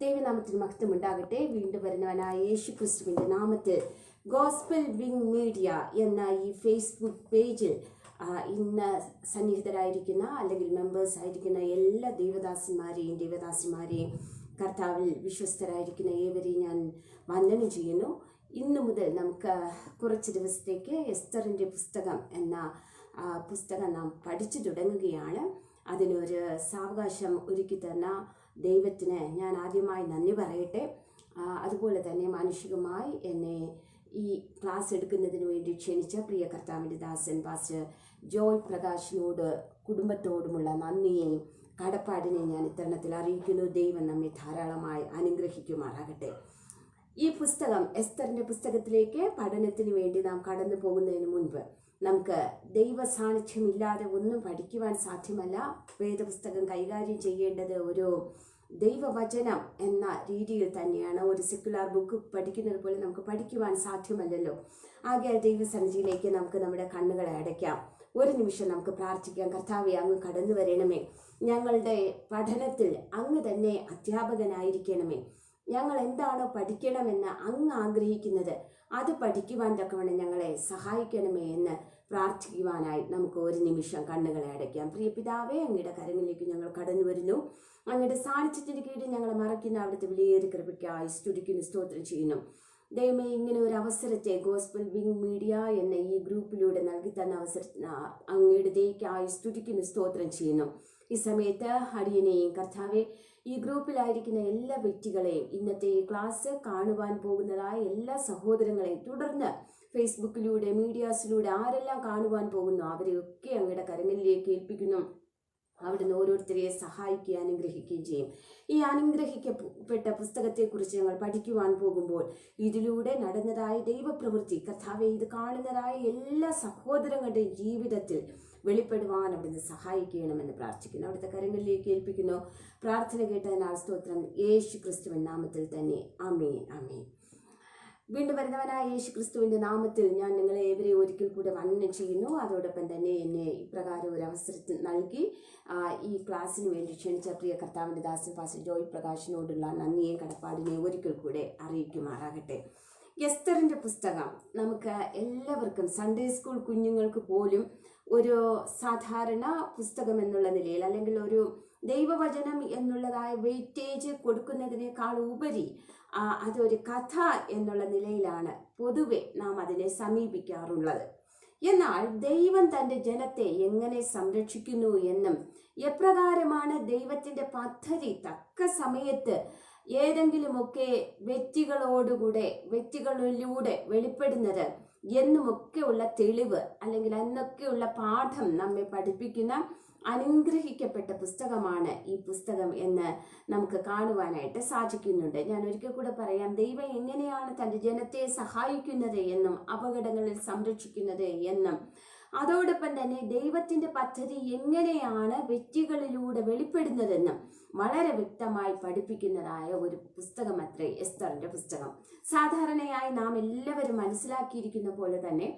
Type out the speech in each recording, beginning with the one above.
ദൈവനാമത്തിന് മഹത്വം ഉണ്ടാകട്ടെ വീണ്ടും വരുന്നവനായ യേശു ക്രിസ്തുവിന്റെ നാമത്തിൽ ഗോസ്ബൽ വിങ് മീഡിയ എന്ന ഈ ഫേസ്ബുക്ക് പേജിൽ ഇന്ന് സന്നിഹിതരായിരിക്കുന്ന അല്ലെങ്കിൽ മെമ്പേഴ്സ് ആയിരിക്കുന്ന എല്ലാ ദൈവദാസന്മാരെയും ദൈവദാസിമാരെയും കർത്താവിൽ വിശ്വസ്തരായിരിക്കുന്ന ഏവരെയും ഞാൻ വന്ദനം ചെയ്യുന്നു. ഇന്നു മുതൽ നമുക്ക് കുറച്ച് ദിവസത്തേക്ക് എസ്തറിന്റെ പുസ്തകം എന്ന പുസ്തകം നാം പഠിച്ചു തുടങ്ങുകയാണ്. അതിനൊരു സാവകാശം ഒരുക്കി തന്ന ദൈവത്തിന് ഞാൻ ആദ്യമായി നന്ദി പറയട്ടെ. അതുപോലെ തന്നെ മാനുഷികമായി എന്നെ ഈ ക്ലാസ് എടുക്കുന്നതിന് വേണ്ടി ക്ഷണിച്ച പ്രിയ കർത്താവിന്റെ ദാസൻ പാസ്റ്റർ ജോയ് പ്രകാശിനോട് കുടുംബത്തോടുമുള്ള നന്ദിയെയും കടപ്പാടിനെ ഞാൻ ഇത്തരണത്തിൽ അറിയിക്കുന്നു. ദൈവം നമ്മെ ധാരാളമായി അനുഗ്രഹിക്കുമാറാകട്ടെ. ഈ പുസ്തകം എസ്തറിന്റെ പുസ്തകത്തിലേക്ക് പഠനത്തിന് വേണ്ടി നാം കടന്നു പോകുന്നതിന് മുൻപ് നമുക്ക് ദൈവ സാന്നിധ്യമില്ലാതെ ഒന്നും പഠിക്കുവാൻ സാധ്യമല്ല. വേദപുസ്തകം കൈകാര്യം ചെയ്യേണ്ടത് ഒരു ദൈവവചനം എന്ന രീതിയിൽ തന്നെയാണ്. ഒരു സെക്യുലാർ ബുക്ക് പഠിക്കുന്നത് പോലെ നമുക്ക് പഠിക്കുവാൻ സാധ്യമല്ലല്ലോ. ആകെ ദൈവസന്നിധിയിലേക്ക് നമുക്ക് നമ്മുടെ കണ്ണുകളെ അടയ്ക്കാം. ഒരു നിമിഷം നമുക്ക് പ്രാർത്ഥിക്കാം. കർത്താവെ അങ്ങ് കടന്നു വരണമേ ഞങ്ങളുടെ പഠനത്തിൽ അങ്ങ് തന്നെ അധ്യാപകനായിരിക്കണമേ. ഞങ്ങൾ എന്താണോ പഠിക്കണമെന്ന് അങ്ങ് ആഗ്രഹിക്കുന്നത് അത് പഠിക്കുവാൻ തക്കവണ്ണം ഞങ്ങളെ സഹായിക്കണമേ എന്ന് പ്രാർത്ഥിക്കുവാനായി നമുക്ക് ഒരു നിമിഷം കണ്ണുകളെ അടയ്ക്കാം. പ്രിയ പിതാവേ അങ്ങയുടെ കരങ്ങളിലേക്ക് ഞങ്ങൾ കടന്നു വരുന്നു. അങ്ങയുടെ സാന്നിധ്യത്തിന് കീഴിൽ ഞങ്ങളെ മറക്കുന്ന അവിടുത്തെ വിലയേറി കൃപയ്ക്കായി സ്തുതിക്കുന്നു സ്തോത്രം ചെയ്യുന്നു. ദൈവമേ ഇങ്ങനെ ഒരു അവസരത്തെ ഗോസ്ബൽ വിങ് മീഡിയ എന്ന ഈ ഗ്രൂപ്പിലൂടെ നൽകി തന്ന അവസരത്തിന് അങ്ങയുടെ ദയക്കായി സ്തുതിക്കുന്നു സ്തോത്രം ചെയ്യുന്നു. ഈ സമയത്ത് അടിയനെയും കർത്താവെ ഈ ഗ്രൂപ്പിലായിരിക്കുന്ന എല്ലാ വ്യക്തികളെയും ഇന്നത്തെ ഈ ക്ലാസ് കാണുവാൻ പോകുന്നതായ എല്ലാ സഹോദരങ്ങളെയും തുടർന്ന് ഫേസ്ബുക്കിലൂടെ മീഡിയാസിലൂടെ ആരെല്ലാം കാണുവാൻ പോകുന്നു അവരെയൊക്കെ അങ്ങയുടെ കരങ്ങളിലേക്ക് ഏൽപ്പിക്കുന്നു. അവിടുന്ന് ഓരോരുത്തരെയും സഹായിക്കുകയും അനുഗ്രഹിക്കുകയും ചെയ്യും. ഈ അനുഗ്രഹിക്കപ്പെട്ട പുസ്തകത്തെക്കുറിച്ച് ഞങ്ങൾ പഠിക്കുവാൻ പോകുമ്പോൾ ഇതിലൂടെ നടന്നതായ ദൈവപ്രവൃത്തി കഥാവെ ഇത് കാണുന്നതായ എല്ലാ സഹോദരങ്ങളുടെയും ജീവിതത്തിൽ വെളിപ്പെടുവാൻ അവിടുന്ന് സഹായിക്കണമെന്ന് പ്രാർത്ഥിക്കുന്നു. അവിടുത്തെ കരങ്ങളിലേക്ക് ഏൽപ്പിക്കുന്നു. പ്രാർത്ഥന കേട്ടതിനാൽ സ്തോത്രം. യേശു ക്രിസ്തുവിൻ നാമത്തിൽ തന്നെ. അമീൻ അമീൻ വീണ്ടും വരുന്നവനായ യേശു ക്രിസ്തുവിന്റെ നാമത്തിൽ ഞാൻ നിങ്ങളെ ഏവരെ ഒരിക്കൽ കൂടെ വന്ദനം ചെയ്യുന്നു. അതോടൊപ്പം തന്നെ എന്നെ ഇപ്രകാരം ഒരു അവസരത്തിൽ നൽകി ഈ ക്ലാസ്സിന് വേണ്ടി ക്ഷണിച്ച പ്രിയ കർത്താവിന്റെ ദാസൻ ഫാസിൽ ജോയ് പ്രകാശിനോടുള്ള നന്ദിയെ കടപ്പാടിനെ ഒരിക്കൽ കൂടെ അറിയിക്കുമാറാകട്ടെ. എസ്തറിന്റെ പുസ്തകം നമുക്ക് എല്ലാവർക്കും സൺഡേ സ്കൂൾ കുഞ്ഞുങ്ങൾക്ക് പോലും ഒരു സാധാരണ പുസ്തകം എന്നുള്ള നിലയിൽ അല്ലെങ്കിൽ ഒരു ദൈവവചനം എന്നുള്ളതായ വെയിറ്റേജ് കൊടുക്കുന്നതിനേക്കാൾ ഉപരി അതൊരു കഥ എന്നുള്ള നിലയിലാണ് പൊതുവെ നാം അതിനെ സമീപിക്കാറുള്ളത്. എന്നാൽ ദൈവം തന്റെ ജനത്തെ എങ്ങനെ സംരക്ഷിക്കുന്നു എന്നും എപ്രകാരമാണ് ദൈവത്തിന്റെ പദ്ധതി തക്ക സമയത്ത് ഏതെങ്കിലുമൊക്കെ വ്യക്തികളോടുകൂടെ വ്യക്തികളിലൂടെ വെളിപ്പെടുന്നത് എന്നുമൊക്കെയുള്ള തെളിവ് അല്ലെങ്കിൽ എന്നൊക്കെയുള്ള പാഠം നമ്മെ പഠിപ്പിക്കുന്ന അനുഗ്രഹിക്കപ്പെട്ട പുസ്തകമാണ് ഈ പുസ്തകം എന്ന് നമുക്ക് കാണുവാനായിട്ട് സാധിക്കുന്നുണ്ട്. ഞാൻ ഒരിക്കൽ കൂടെ പറയാം ദൈവം എങ്ങനെയാണ് തന്റെ ജനത്തെ സഹായിക്കുന്നത് എന്നും അപകടങ്ങളിൽ സംരക്ഷിക്കുന്നത് എന്നും അതോടൊപ്പം തന്നെ ദൈവത്തിന്റെ പദ്ധതി എങ്ങനെയാണ് വ്യക്തികളിലൂടെ വെളിപ്പെടുന്നതെന്നും വളരെ വ്യക്തമായി പഠിപ്പിക്കുന്നതായ ഒരു പുസ്തകം അത്രേ എസ്തറിന്റെ പുസ്തകം. സാധാരണയായി നാം എല്ലാവരും മനസ്സിലാക്കിയിരിക്കുന്ന പോലെ തന്നെ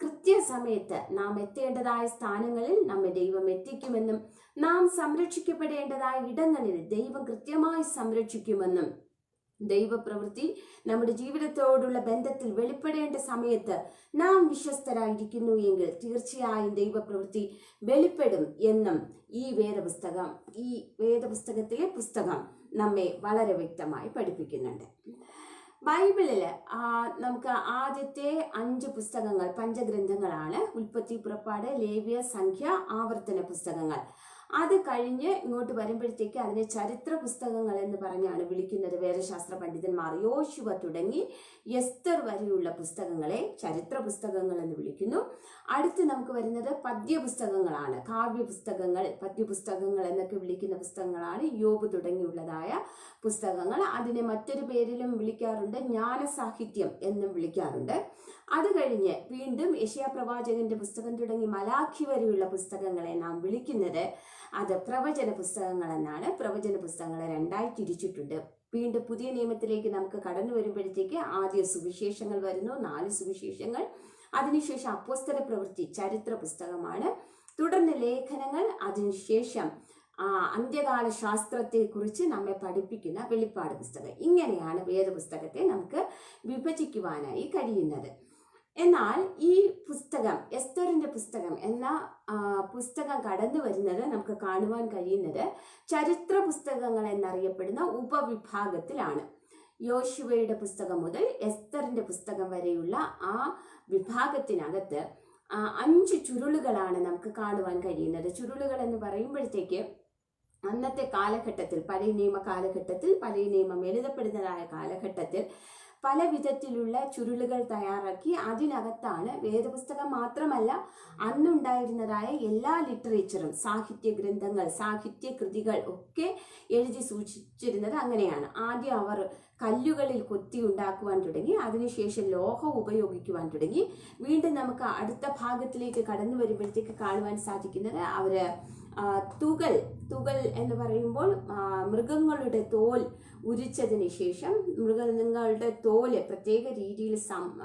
കൃത്യസമയത്ത് നാം എത്തേണ്ടതായ സ്ഥാനങ്ങളിൽ നമ്മെ ദൈവം എത്തിക്കുമെന്നും നാം സംരക്ഷിക്കപ്പെടേണ്ടതായ ഇടങ്ങളിൽ ദൈവം കൃത്യമായി സംരക്ഷിക്കുമെന്നും ദൈവപ്രവൃത്തി നമ്മുടെ ജീവിതത്തോടുള്ള ബന്ധത്തിൽ വെളിപ്പെടേണ്ട സമയത്ത് നാം വിശ്വസ്തരായിരിക്കുന്നു എങ്കിൽ തീർച്ചയായും ദൈവപ്രവൃത്തി വെളിപ്പെടും എന്നും ഈ വേദപുസ്തകം ഈ വേദപുസ്തകത്തിലെ പുസ്തകം നമ്മെ വളരെ വ്യക്തമായി പഠിപ്പിക്കുന്നുണ്ട്. ബൈബിളിൽ നമുക്ക് ആദ്യത്തെ അഞ്ച് പുസ്തകങ്ങൾ പഞ്ചഗ്രന്ഥങ്ങളാണ് ഉൽപ്പത്തി പുറപ്പാട് ലേവ്യ സംഖ്യ ആവർത്തന പുസ്തകങ്ങൾ. അത് കഴിഞ്ഞ് ഇങ്ങോട്ട് വരുമ്പോഴത്തേക്ക് അതിനെ ചരിത്ര പുസ്തകങ്ങൾ എന്ന് പറഞ്ഞാണ് വിളിക്കുന്നത്. വേദശാസ്ത്ര പണ്ഡിതന്മാർ യോശുവ തുടങ്ങി എസ്തർ വരെയുള്ള പുസ്തകങ്ങളെ ചരിത്ര പുസ്തകങ്ങൾ എന്ന് വിളിക്കുന്നു. അടുത്ത് നമുക്ക് വരുന്നത് പദ്യപുസ്തകങ്ങളാണ്. കാവ്യ പുസ്തകങ്ങൾ പദ്യപുസ്തകങ്ങൾ എന്നൊക്കെ വിളിക്കുന്ന പുസ്തകങ്ങളാണ് യോബ് തുടങ്ങിയുള്ളതായ പുസ്തകങ്ങൾ. അതിനെ മറ്റൊരു പേരിലും വിളിക്കാറുണ്ട് ജ്ഞാനസാഹിത്യം എന്നും വിളിക്കാറുണ്ട്. അത് കഴിഞ്ഞ് വീണ്ടും യശയാ പ്രവാചകന്റെ പുസ്തകം തുടങ്ങി മലാഖി വരെയുള്ള പുസ്തകങ്ങളെ നാം വിളിക്കുന്നത് അത് പ്രവചന പുസ്തകങ്ങൾ എന്നാണ് പ്രവചന പുസ്തകങ്ങൾ രണ്ടായി തിരിച്ചിട്ടുണ്ട്. വീണ്ടും പുതിയ നിയമത്തിലേക്ക് നമുക്ക് കടന്നു വരുമ്പോഴത്തേക്ക് ആദ്യ സുവിശേഷങ്ങൾ വരുന്നു നാല് സുവിശേഷങ്ങൾ. അതിനുശേഷം അപ്പോസ്തല പ്രവൃത്തി ചരിത്ര പുസ്തകമാണ്. തുടർന്ന് ലേഖനങ്ങൾ അതിനുശേഷം അന്ത്യകാല ശാസ്ത്രത്തെക്കുറിച്ച് നമ്മെ പഠിപ്പിക്കുന്ന വെളിപ്പാട് പുസ്തകം. ഇങ്ങനെയാണ് വേദപുസ്തകത്തെ നമുക്ക് വിഭജിക്കുവാനായി കഴിയുന്നത്. എന്നാൽ ഈ പുസ്തകം എസ്തറിന്റെ പുസ്തകം എന്ന പുസ്തകം കടന്നു വരുന്നത് നമുക്ക് കാണുവാൻ കഴിയുന്നത് ചരിത്ര പുസ്തകങ്ങൾ എന്നറിയപ്പെടുന്ന ഉപവിഭാഗത്തിലാണ്. യോശുവയുടെ പുസ്തകം മുതൽ എസ്തറിന്റെ പുസ്തകം വരെയുള്ള ആ വിഭാഗത്തിനകത്ത് അഞ്ച് ചുരുളുകളാണ് നമുക്ക് കാണുവാൻ കഴിയുന്നത്. ചുരുളുകൾ എന്ന് പറയുമ്പോഴത്തേക്ക് അന്നത്തെ കാലഘട്ടത്തിൽ പഴയ നിയമ കാലഘട്ടത്തിൽ പഴയ നിയമം എഴുതപ്പെടുന്നതായ കാലഘട്ടത്തിൽ പല വിധത്തിലുള്ള ചുരുളുകൾ തയ്യാറാക്കി അതിനകത്താണ് വേദപുസ്തകം മാത്രമല്ല അന്നുണ്ടായിരുന്നതായ എല്ലാ ലിറ്ററേച്ചറും സാഹിത്യ ഗ്രന്ഥങ്ങൾ സാഹിത്യ കൃതികൾ ഒക്കെ എഴുതി സൂക്ഷിച്ചിരുന്നത് അങ്ങനെയാണ്. ആദ്യം അവർ കല്ലുകളിൽ കൊത്തി ഉണ്ടാക്കുവാൻ തുടങ്ങി അതിനുശേഷം ലോഹം ഉപയോഗിക്കുവാൻ തുടങ്ങി. വീണ്ടും നമുക്ക് അടുത്ത ഭാഗത്തിലേക്ക് കടന്നു വരുമ്പോഴത്തേക്ക് കാണുവാൻ സാധിക്കുന്നത് അവർ ആ, തുകൽ തുകൽ എന്ന് പറയുമ്പോൾ മൃഗങ്ങളുടെ തോൽ ഉരിച്ചതിന് ശേഷം മൃഗങ്ങളുടെ തോൽ പ്രത്യേക രീതിയിൽ സം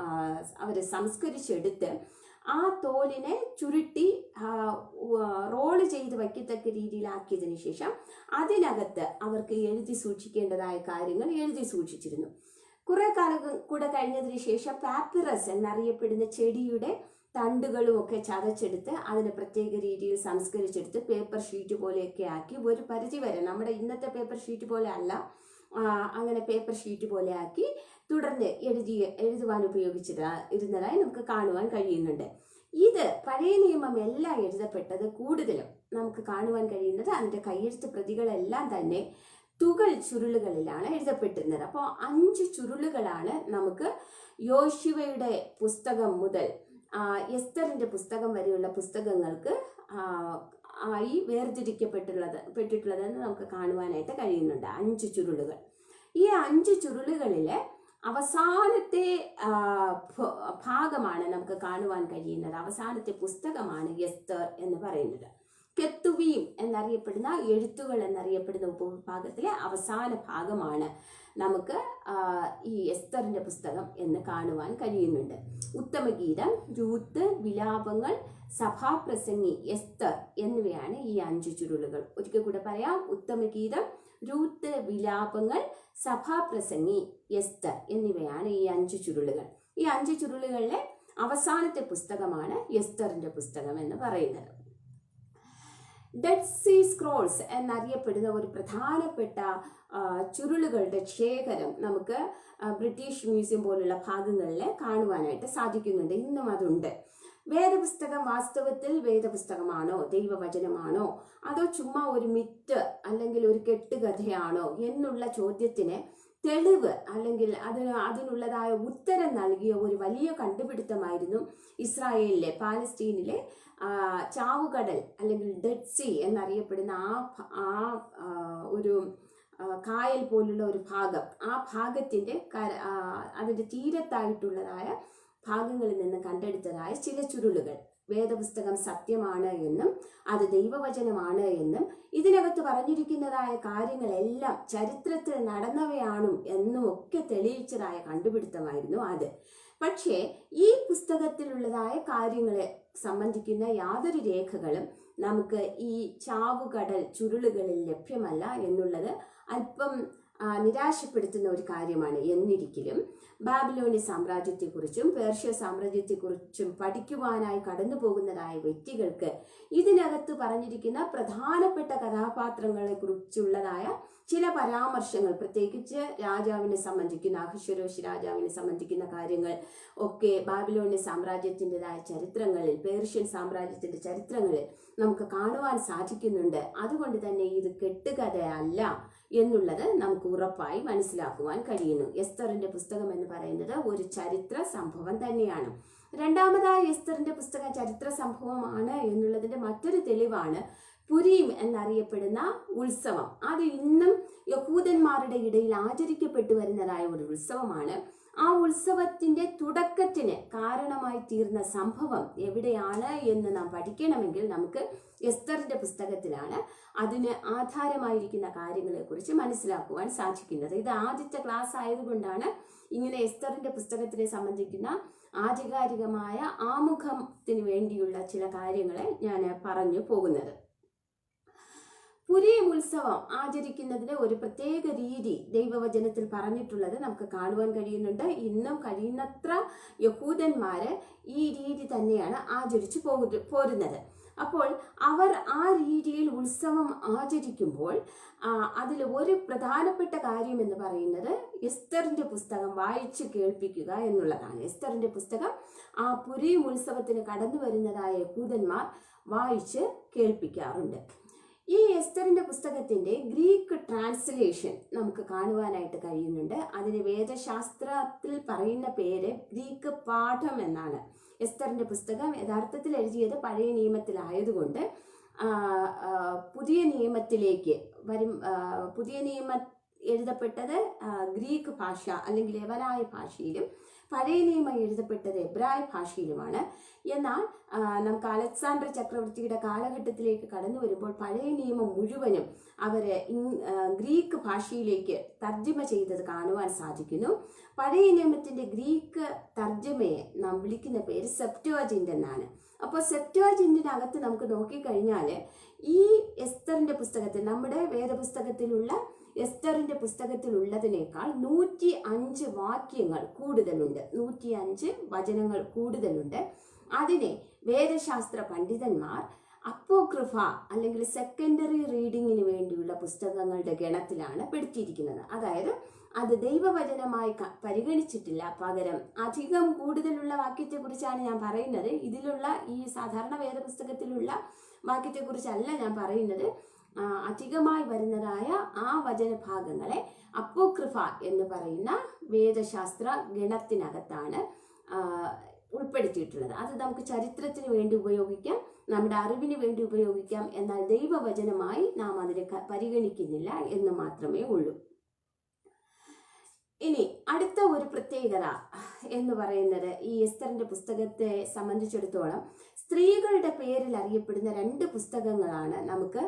അവർ സംസ്കരിച്ചെടുത്ത് ആ തോലിനെ ചുരുട്ടി റോൾ ചെയ്ത് വയ്ക്കത്തക്ക രീതിയിലാക്കിയതിന് ശേഷം അതിനകത്ത് അവർക്ക് എഴുതി സൂക്ഷിക്കേണ്ടതായ കാര്യങ്ങൾ എഴുതി സൂക്ഷിച്ചിരുന്നു. കുറേ കാലം കൂടെ കഴിഞ്ഞതിന് ശേഷം പാപ്പിറസ് എന്നറിയപ്പെടുന്ന ചെടിയുടെ തണ്ടുകളും ഒക്കെ ചതച്ചെടുത്ത് അതിനെ പ്രത്യേക രീതിയിൽ സംസ്കരിച്ചെടുത്ത് പേപ്പർ ഷീറ്റ് പോലെയൊക്കെ ആക്കി ഒരു പരിധി വരെ നമ്മുടെ ഇന്നത്തെ പേപ്പർ ഷീറ്റ് പോലെ അല്ല അങ്ങനെ പേപ്പർ ഷീറ്റ് പോലെ ആക്കി തുടർന്ന് എഴുതി എഴുതുവാൻ ഉപയോഗിച്ചിട്ട് ഇരുന്നതായി നമുക്ക് കാണുവാൻ കഴിയുന്നുണ്ട്. ഇത് പഴയ നിയമം എല്ലാം എഴുതപ്പെട്ടത്. കൂടുതലും നമുക്ക് കാണുവാൻ കഴിയുന്നത് അതിന്റെ കയ്യെഴുത്ത് പ്രതികളെല്ലാം തന്നെ തുകൾ ചുരുളുകളിലാണ് എഴുതപ്പെട്ടിരുന്നത്. അപ്പോൾ അഞ്ച് ചുരുളുകളാണ് നമുക്ക് യോശുവയുടെ പുസ്തകം മുതൽ എസ്തറിന്റെ പുസ്തകം വരെയുള്ള പുസ്തകങ്ങൾക്ക് ആയി വേർതിരിക്കപ്പെട്ടുള്ളത് പെട്ടിട്ടുള്ളതെന്ന് നമുക്ക് കാണുവാനായിട്ട് കഴിയുന്നുണ്ട്. അഞ്ച് ചുരുളുകൾ. ഈ അഞ്ച് ചുരുളുകളിലെ അവസാനത്തെ ഭാഗമാണ് നമുക്ക് കാണുവാൻ കഴിയുന്നത്. അവസാനത്തെ പുസ്തകമാണ് എസ്തർ എന്ന് പറയുന്നത്. കെത്തുവീം എന്നറിയപ്പെടുന്ന എഴുത്തുകൾ എന്നറിയപ്പെടുന്ന ഉപവിഭാഗത്തിലെ അവസാന ഭാഗമാണ് നമുക്ക് ഈ എസ്തറിന്റെ പുസ്തകം എന്ന് കാണുവാൻ കഴിയുന്നുണ്ട്. ഉത്തമഗീതം രൂത്ത് വിലാപങ്ങൾ സഭാപ്രസംഗി എസ്തർ എന്നിവയാണ് ഈ അഞ്ചു ചുരുളുകൾ. ഒരിക്കൽ കൂടെ പറയാം. ഉത്തമഗീതം രൂത്ത് വിലാപങ്ങൾ സഭാപ്രസംഗി എസ്തർ എന്നിവയാണ് ഈ അഞ്ച് ചുരുളുകൾ. ഈ അഞ്ച് ചുരുളുകളിലെ അവസാനത്തെ പുസ്തകമാണ് എസ്തറിന്റെ പുസ്തകം എന്ന് പറയുന്നത്. ഡെഡ് സീ സ്ക്രോൾസ് എന്നറിയപ്പെടുന്ന ഒരു പ്രധാനപ്പെട്ട ചുരുളുകളുടെ ശേഖരം നമുക്ക് ബ്രിട്ടീഷ് മ്യൂസിയം പോലുള്ള ഭാഗങ്ങളിൽ കാണുവാനായിട്ട് സാധിക്കുന്നുണ്ട്. ഇന്നും അതുണ്ട്. വേദപുസ്തകം വാസ്തവത്തിൽ വേദപുസ്തകമാണോ? ദൈവവചനമാണോ? അതോ ചുമ്മാ ഒരു മിത്ത് അല്ലെങ്കിൽ ഒരു കെട്ടുകഥയാണോ എന്നുള്ള ചോദ്യത്തിന് തെളിവ് അല്ലെങ്കിൽ അതിന് അതിനുള്ളതായ ഉത്തരം നൽകിയ ഒരു വലിയ കണ്ടുപിടുത്തമായിരുന്നു ഇസ്രായേലിലെ പാലസ്തീനിലെ ചാവുകടൽ അല്ലെങ്കിൽ ഡെഡ് സി എന്നറിയപ്പെടുന്ന ആ ആ ഒരു കായൽ പോലുള്ള ഒരു ഭാഗം. ആ ഭാഗത്തിന്റെ അതിന്റെ തീരത്തായിട്ടുള്ളതായ ഭാഗങ്ങളിൽ നിന്ന് കണ്ടെടുത്തതായ ചില ചുരുളുകൾ. വേദപുസ്തകം സത്യമാണ് എന്നും അത് ദൈവവചനമാണ് എന്നും ഇതിനകത്ത് പറഞ്ഞിരിക്കുന്നതായ കാര്യങ്ങളെല്ലാം ചരിത്രത്തിൽ നടന്നവയാണും എന്നും ഒക്കെ തെളിയിച്ചതായ കണ്ടുപിടുത്തമായിരുന്നു അത്. പക്ഷേ ഈ പുസ്തകത്തിലുള്ളതായ കാര്യങ്ങളെ സംബന്ധിക്കുന്ന യാതൊരു രേഖകളും നമുക്ക് ഈ ചാവുകടൽ ചുരുളുകളിൽ ലഭ്യമല്ല എന്നുള്ളത് അല്പം നിരാശപ്പെടുത്തുന്ന ഒരു കാര്യമാണ് എന്നിരിക്കലും. ബാബിലോണി സാമ്രാജ്യത്തെക്കുറിച്ചും പേർഷ്യ സാമ്രാജ്യത്തെക്കുറിച്ചും പഠിക്കുവാനായി കടന്നു പോകുന്നതായ വ്യക്തികൾക്ക് ഇതിനകത്ത് പറഞ്ഞിരിക്കുന്ന പ്രധാനപ്പെട്ട കഥാപാത്രങ്ങളെ കുറിച്ചുള്ളതായ ചില പരാമർശങ്ങൾ പ്രത്യേകിച്ച് രാജാവിനെ സംബന്ധിക്കുന്ന അഹിശ്വരോഷ് രാജാവിനെ സംബന്ധിക്കുന്ന കാര്യങ്ങൾ ഒക്കെ ബാബിലോണി സാമ്രാജ്യത്തിന്റെതായ ചരിത്രങ്ങളിൽ പേർഷ്യൻ സാമ്രാജ്യത്തിന്റെ ചരിത്രങ്ങളിൽ നമുക്ക് കാണുവാൻ സാധിക്കുന്നുണ്ട്. അതുകൊണ്ട് തന്നെ ഇത് കെട്ടുകഥയല്ല. എന്നുള്ളത് നമുക്ക് ഉറപ്പായി മനസ്സിലാക്കുവാൻ കഴിയുന്നു. എസ്തറിന്റെ പുസ്തകം എന്ന് പറയുന്നത് ഒരു ചരിത്ര സംഭവം തന്നെയാണ്. രണ്ടാമതായി എസ്തറിന്റെ പുസ്തകം ചരിത്ര സംഭവമാണ് എന്നുള്ളതിന്റെ മറ്റൊരു തെളിവാണ് പുരീം എന്നറിയപ്പെടുന്ന ഉത്സവം. അത് ഇന്നും യഹൂദന്മാരുടെ ഇടയിൽ ആചരിക്കപ്പെട്ടു വരുന്നതായ ഒരു ഉത്സവമാണ്. ആ ഉത്സവത്തിന്റെ തുടക്കത്തിന് കാരണമായി തീർന്ന സംഭവം എവിടെയാണ് എന്ന് നാം പഠിക്കണമെങ്കിൽ നമുക്ക് എസ്തറിന്റെ പുസ്തകത്തിലാണ് അതിന് ആധാരമായിരിക്കുന്ന കാര്യങ്ങളെക്കുറിച്ച് മനസ്സിലാക്കുവാൻ സാധിക്കുന്നത്. ഇത് ആദ്യത്തെ ക്ലാസ് ആയതുകൊണ്ടാണ് ഇങ്ങനെ എസ്തറിന്റെ പുസ്തകത്തിനെ സംബന്ധിക്കുന്ന ആധികാരികമായ ആമുഖത്തിന് വേണ്ടിയുള്ള ചില കാര്യങ്ങളെ ഞാൻ പറഞ്ഞു പോകുന്നത്. പുരീം ഉത്സവം ആചരിക്കുന്നതിന് ഒരു പ്രത്യേക രീതി ദൈവവചനത്തിൽ പറഞ്ഞിട്ടുള്ളത് നമുക്ക് കാണുവാൻ കഴിയുന്നുണ്ട്. ഇന്നും കഴിയുന്നത്ര യഹൂദന്മാര് ഈ രീതി തന്നെയാണ് ആചരിച്ചു പോരുന്നത്. അപ്പോൾ അവർ ആ രീതിയിൽ ഉത്സവം ആചരിക്കുമ്പോൾ അതിൽ ഒരു പ്രധാനപ്പെട്ട കാര്യം എന്ന് പറയുന്നത് എസ്തറിന്റെ പുസ്തകം വായിച്ച് കേൾപ്പിക്കുക എന്നുള്ളതാണ്. എസ്തറിന്റെ പുസ്തകം ആ പുരി ഉത്സവത്തിന് കടന്നു വരുന്നതായ യഹൂദന്മാർ വായിച്ച് കേൾപ്പിക്കാറുണ്ട്. ഈ എസ്തറിന്റെ പുസ്തകത്തിന്റെ ഗ്രീക്ക് ട്രാൻസ്ലേഷൻ നമുക്ക് കാണുവാനായിട്ട് കഴിയുന്നുണ്ട്. അതിന് വേദശാസ്ത്രത്തിൽ പറയുന്ന പേര് ഗ്രീക്ക് പാഠം എന്നാണ്. എസ്തറിന്റെ പുസ്തകം യഥാർത്ഥത്തിൽ എഴുതിയത് പഴയ നിയമത്തിലായതുകൊണ്ട് പുതിയ നിയമത്തിലേക്ക് വരും പുതിയ നിയമ എഴുതപ്പെട്ടത് ഗ്രീക്ക് ഭാഷ അല്ലെങ്കിൽ യവനായ ഭാഷയിലും പഴയ എഴുതപ്പെട്ടത് എബ്രായ ഭാഷയിലുമാണ്. എന്നാൽ നമുക്ക് അലക്സാണ്ടർ ചക്രവർത്തിയുടെ കാലഘട്ടത്തിലേക്ക് കടന്നു വരുമ്പോൾ പഴയ നിയമം മുഴുവനും അവർ ഗ്രീക്ക് ഭാഷയിലേക്ക് തർജമ ചെയ്തത് കാണുവാൻ സാധിക്കുന്നു. പഴയ നിയമത്തിന്റെ ഗ്രീക്ക് തർജമയെ നാം വിളിക്കുന്ന പേര് സെപ്റ്റോജിന്റ് എന്നാണ്. അപ്പോൾ സെപ്റ്റോജിന്റിനകത്ത് നമുക്ക് നോക്കിക്കഴിഞ്ഞാൽ ഈ എസ്തറിന്റെ പുസ്തകത്തിൽ നമ്മുടെ വേദപുസ്തകത്തിലുള്ള എസ്തറിന്റെ പുസ്തകത്തിലുള്ളതിനേക്കാൾ നൂറ്റി അഞ്ച് വാക്യങ്ങൾ കൂടുതലുണ്ട്. നൂറ്റി അഞ്ച് വചനങ്ങൾ കൂടുതലുണ്ട്. അതിനെ വേദശാസ്ത്ര പണ്ഡിതന്മാർ അപ്പോക്രിഫ അല്ലെങ്കിൽ സെക്കൻഡറി റീഡിങ്ങിന് വേണ്ടിയുള്ള പുസ്തകങ്ങളുടെ ഗണത്തിലാണ് പെടുത്തിയിരിക്കുന്നത്. അതായത് അത് ദൈവവചനമായി പരിഗണിച്ചിട്ടില്ല. പകരം അധികം കൂടുതലുള്ള വാക്യത്തെക്കുറിച്ചാണ് ഞാൻ പറയുന്നത്. ഇതിലുള്ള ഈ സാധാരണ വേദപുസ്തകത്തിലുള്ള വാക്യത്തെക്കുറിച്ചല്ല ഞാൻ പറയുന്നത്. അധികമായി വരുന്നതായ ആ വചനഭാഗങ്ങളെ അപ്പോക്രിഫ എന്ന് പറയുന്ന വേദശാസ്ത്ര ഗണത്തിനകത്താണ് ഉൾപ്പെടുത്തിയിട്ടുള്ളത്. അത് നമുക്ക് ചരിത്രത്തിന് വേണ്ടി ഉപയോഗിക്കാം നമ്മുടെ അറിവിന് വേണ്ടി ഉപയോഗിക്കാം എന്നാൽ ദൈവവചനമായി നാം അതിനെ പരിഗണിക്കുന്നില്ല എന്ന് മാത്രമേ ഉള്ളൂ. ഇനി അടുത്ത ഒരു പ്രത്യേകത എന്ന് പറയുന്നത് ഈ എസ്തറിന്റെ പുസ്തകത്തെ സംബന്ധിച്ചിടത്തോളം സ്ത്രീകളുടെ പേരിൽ അറിയപ്പെടുന്ന രണ്ട് പുസ്തകങ്ങളാണ് നമുക്ക്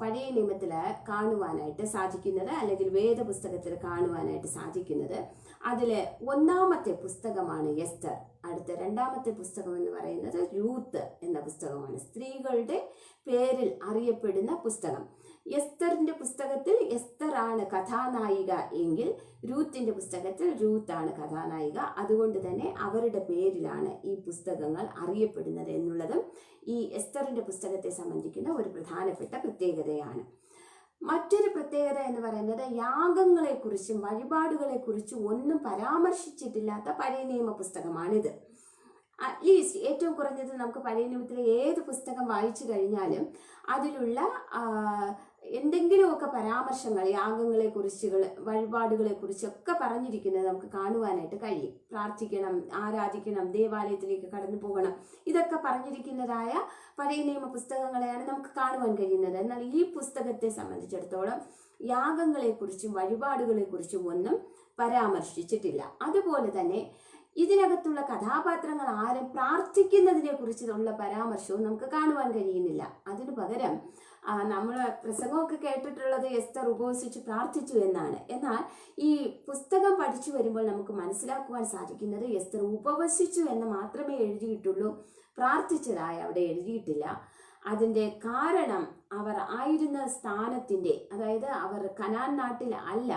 പഴയ നിയമത്തിൽ കാണുവാനായിട്ട് സാധിക്കുന്നത് അല്ലെങ്കിൽ വേദപുസ്തകത്തിൽ കാണുവാനായിട്ട് സാധിക്കുന്നത്. അതിൽ ഒന്നാമത്തെ പുസ്തകമാണ് എസ്തർ. അടുത്ത രണ്ടാമത്തെ പുസ്തകം എന്ന് പറയുന്നത് രൂത്ത് എന്ന പുസ്തകമാണ്. സ്ത്രീകളുടെ പേരിൽ അറിയപ്പെടുന്ന പുസ്തകം. എസ്തറിന്റെ പുസ്തകത്തിൽ എസ്തറാണ് കഥാനായിക എങ്കിൽ രൂത്തിന്റെ പുസ്തകത്തിൽ രൂത്താണ് കഥാനായിക. അതുകൊണ്ട് തന്നെ അവരുടെ പേരിലാണ് ഈ പുസ്തകങ്ങൾ അറിയപ്പെടുന്നത് എന്നുള്ളതും ഈ എസ്തറിന്റെ പുസ്തകത്തെ സംബന്ധിക്കുന്ന ഒരു പ്രധാനപ്പെട്ട പ്രത്യേകതയാണ്. മറ്റൊരു പ്രത്യേകത എന്ന് പറയുന്നത് യാഗങ്ങളെക്കുറിച്ചും വഴിപാടുകളെക്കുറിച്ചും ഒന്നും പരാമർശിച്ചിട്ടില്ലാത്ത പഴയ നിയമ പുസ്തകമാണിത്. അറ്റ്ലീസ്റ്റ് ഏറ്റവും കുറഞ്ഞത് നമുക്ക് പഴയ നിയമത്തിലെ ഏത് പുസ്തകം വായിച്ചു കഴിഞ്ഞാലും അതിലുള്ള എന്തെങ്കിലുമൊക്കെ പരാമർശങ്ങൾ യാഗങ്ങളെ കുറിച്ചുകൾ വഴിപാടുകളെ കുറിച്ചൊക്കെ പറഞ്ഞിരിക്കുന്നത് നമുക്ക് കാണുവാനായിട്ട് കഴിയും. പ്രാർത്ഥിക്കണം ആരാധിക്കണം ദേവാലയത്തിലേക്ക് കടന്നു പോകണം. ഇതൊക്കെ പറഞ്ഞിരിക്കുന്നതായ പഴയ നിയമ പുസ്തകങ്ങളെയാണ് നമുക്ക് കാണുവാൻ കഴിയുന്നത്. എന്നാൽ ഈ പുസ്തകത്തെ സംബന്ധിച്ചിടത്തോളം യാഗങ്ങളെക്കുറിച്ചും വഴിപാടുകളെക്കുറിച്ചും ഒന്നും പരാമർശിച്ചിട്ടില്ല. അതുപോലെ തന്നെ ഇതിനകത്തുള്ള കഥാപാത്രങ്ങൾ ആരും പ്രാർത്ഥിക്കുന്നതിനെ കുറിച്ചുള്ള പരാമർശവും നമുക്ക് കാണുവാൻ കഴിയുന്നില്ല. അതിനു പകരം നമ്മൾ പ്രസംഗമൊക്കെ കേട്ടിട്ടുള്ളത് എസ്തർ ഉപവസിച്ച് പ്രാർത്ഥിച്ചു എന്നാണ്. എന്നാൽ ഈ പുസ്തകം പഠിച്ചു വരുമ്പോൾ നമുക്ക് മനസ്സിലാക്കുവാൻ സാധിക്കുന്നത് എസ്തർ ഉപവസിച്ചു എന്ന് മാത്രമേ എഴുതിയിട്ടുള്ളൂ പ്രാർത്ഥിച്ചതായി അവിടെ എഴുതിയിട്ടില്ല. അതിന്റെ കാരണം അവർ ആയിരുന്ന സ്ഥാനത്തിന്റെ അതായത് അവർ കനാൻ നാട്ടിൽ അല്ല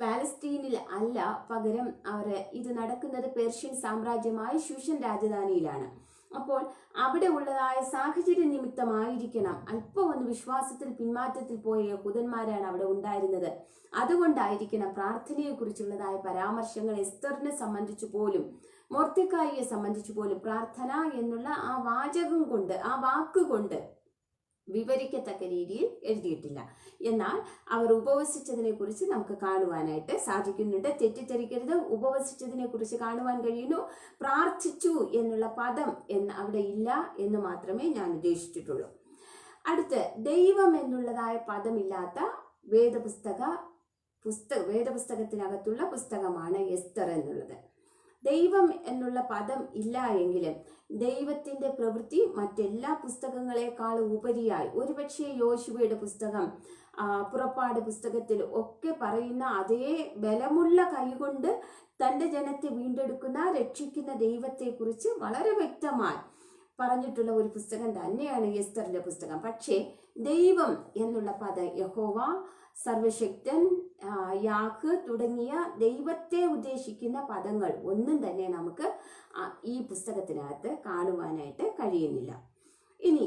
പാലസ്തീനിൽ അല്ല പകരം അവർ ഇത് നടക്കുന്നത് പേർഷ്യൻ സാമ്രാജ്യമായ ശൂഷൻ രാജധാനിയിലാണ്. അപ്പോൾ അവിടെ ഉള്ളതായ സാഹചര്യ നിമിത്തമായിരിക്കണം. അല്പം ഒന്ന് വിശ്വാസത്തിൽ പിന്മാറ്റത്തിൽ പോയ യഹൂദന്മാരാണ് അവിടെ ഉണ്ടായിരുന്നത്. അതുകൊണ്ടായിരിക്കണം പ്രാർത്ഥനയെക്കുറിച്ചുള്ളതായ പരാമർശങ്ങൾ എസ്തറിനെ സംബന്ധിച്ചു പോലും മൊർത്തിക്കായിയെ സംബന്ധിച്ചു പോലും പ്രാർത്ഥന എന്നുള്ള ആ വാചകം കൊണ്ട് ആ വാക്കുകൊണ്ട് വിവരിക്കത്തക്ക രീതിയിൽ എഴുതിയിട്ടില്ല. എന്നാൽ അവർ ഉപവസിച്ചതിനെ കുറിച്ച് നമുക്ക് കാണുവാനായിട്ട് സാധിക്കുന്നുണ്ട്. തെറ്റിദ്ധരിക്കരുത്. ഉപവസിച്ചതിനെ കുറിച്ച് കാണുവാൻ കഴിയുന്നു. പ്രാർത്ഥിച്ചു എന്നുള്ള പദം എന്ന് അവിടെ ഇല്ല എന്ന് മാത്രമേ ഞാൻ ഉദ്ദേശിച്ചിട്ടുള്ളൂ. അടുത്ത് ദൈവം എന്നുള്ളതായ പദമില്ലാത്ത വേദപുസ്തക പുസ്തക വേദപുസ്തകത്തിനകത്തുള്ള പുസ്തകമാണ് എസ്തർ എന്നുള്ളത്. ദൈവം എന്നുള്ള പദം ഇല്ല എങ്കിലും ദൈവത്തിന്റെ പ്രവൃത്തി മറ്റെല്ലാ പുസ്തകങ്ങളെക്കാൾ ഉപരിയായി. ഒരുപക്ഷെ യോശുവയുടെ പുസ്തകം പുറപ്പാട് പുസ്തകത്തിൽ ഒക്കെ പറയുന്ന അതേ ബലമുള്ള കൈകൊണ്ട് തന്റെ ജനത്തെ വീണ്ടെടുക്കുന്ന രക്ഷിക്കുന്ന ദൈവത്തെക്കുറിച്ച് വളരെ വ്യക്തമായി പറഞ്ഞിട്ടുള്ള ഒരു പുസ്തകം തന്നെയാണ് എസ്തറിന്റെ പുസ്തകം. പക്ഷേ ദൈവം എന്നുള്ള പദം യഹോവ സർവശക്തൻ യാഹ് തുടങ്ങിയ ദൈവത്തെ ഉദ്ദേശിക്കുന്ന പദങ്ങൾ ഒന്നും തന്നെ നമുക്ക് ഈ പുസ്തകത്തിനകത്ത് കാണുവാനായിട്ട് കഴിയുന്നില്ല. ഇനി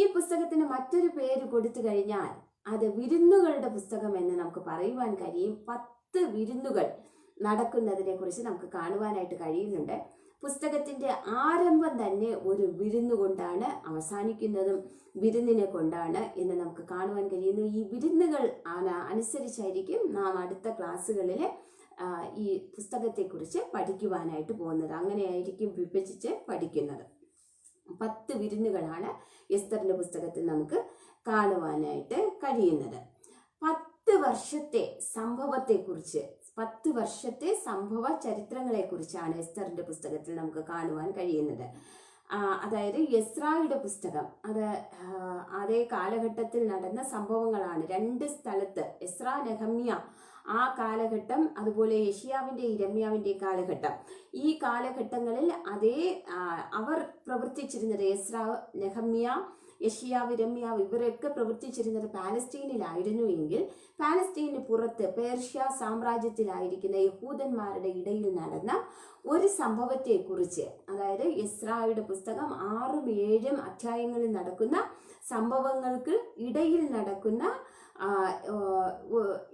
ഈ പുസ്തകത്തിന് മറ്റൊരു പേര് കൊടുത്തു കഴിഞ്ഞാൽ അത് വിരുന്നുകളുടെ പുസ്തകം എന്ന് നമുക്ക് പറയുവാൻ കഴിയും. പത്ത് വിരുന്നുകൾ നടക്കുന്നതിനെ കുറിച്ച് നമുക്ക് കാണുവാനായിട്ട് കഴിയുന്നുണ്ട്. പുസ്തകത്തിന്റെ ആരംഭം തന്നെ ഒരു വിരുന്നു കൊണ്ടാണ് അവസാനിക്കുന്നതും വിരുന്നിനെ കൊണ്ടാണ് എന്ന് നമുക്ക് കാണുവാൻ കഴിയുന്നു. ഈ വിരുന്നുകൾ അനുസരിച്ചായിരിക്കും നാം അടുത്ത ക്ലാസ്സുകളിൽ ഈ പുസ്തകത്തെക്കുറിച്ച് പഠിക്കുവാനായിട്ട് പോകുന്നത്. അങ്ങനെയായിരിക്കും വിഭജിച്ച് പഠിക്കുന്നത്. പത്ത് വിരുന്നുകളാണ് എസ്തറിന്റെ പുസ്തകത്തിൽ നമുക്ക് കാണുവാനായിട്ട് കഴിയുന്നത്. പത്ത് വർഷത്തെ സംഭവത്തെക്കുറിച്ച് പത്ത് വർഷത്തെ സംഭവ ചരിത്രങ്ങളെക്കുറിച്ചാണ് എസ്തറിന്റെ പുസ്തകത്തിൽ നമുക്ക് കാണുവാൻ കഴിയുന്നത്. അതായത് യസ്രായുടെ പുസ്തകം. അത് അതേ കാലഘട്ടത്തിൽ നടന്ന സംഭവങ്ങളാണ്. രണ്ട് സ്ഥലത്ത് എസ്ര നെഹമ്യ ആ കാലഘട്ടം അതുപോലെ യഷിയാവിന്റെ ഇരമ്യാവിന്റെ കാലഘട്ടം. ഈ കാലഘട്ടങ്ങളിൽ അതേ അവർ പ്രവർത്തിച്ചിരുന്നത് എസ്ര നെഹമ്യ യഷിയാവ് രമ്യാവ് ഇവരൊക്കെ പ്രവർത്തിച്ചിരുന്നത് പാലസ്തീനിലായിരുന്നു എങ്കിൽ പാലസ്തീന് പുറത്ത് പേർഷ്യ സാമ്രാജ്യത്തിലായിരിക്കുന്ന യഹൂദന്മാരുടെ ഇടയിൽ നടന്ന ഒരു സംഭവത്തെക്കുറിച്ച് അതായത് ഇസ്രായുടെ പുസ്തകം ആറും ഏഴും അധ്യായങ്ങളിൽ നടക്കുന്ന സംഭവങ്ങൾക്ക് ഇടയിൽ നടക്കുന്ന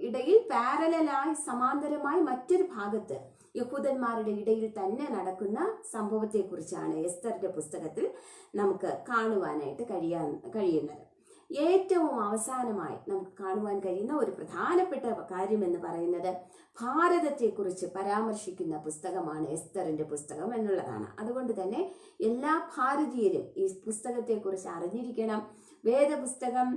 ഇടയിൽ പാരലായി സമാന്തരമായി മറ്റൊരു ഭാഗത്ത് യഹൂദന്മാരുടെ ഇടയിൽ തന്നെ നടക്കുന്ന സംഭവത്തെക്കുറിച്ചാണ് എസ്തറിന്റെ പുസ്തകത്തിൽ നമുക്ക് കാണുവാനായിട്ട് കഴിയാൻ കഴിയുന്നത്. ഏറ്റവും അവസാനമായി നമുക്ക് കാണുവാൻ കഴിയുന്ന ഒരു പ്രധാനപ്പെട്ട കാര്യം എന്ന് പറയുന്നത് ഭാരതത്തെക്കുറിച്ച് പരാമർശിക്കുന്ന പുസ്തകമാണ് എസ്തറിന്റെ പുസ്തകം എന്നുള്ളതാണ്. അതുകൊണ്ട് തന്നെ എല്ലാ ഭാരതീയരും ഈ പുസ്തകത്തെക്കുറിച്ച് അറിഞ്ഞിരിക്കണം. വേദപുസ്തകം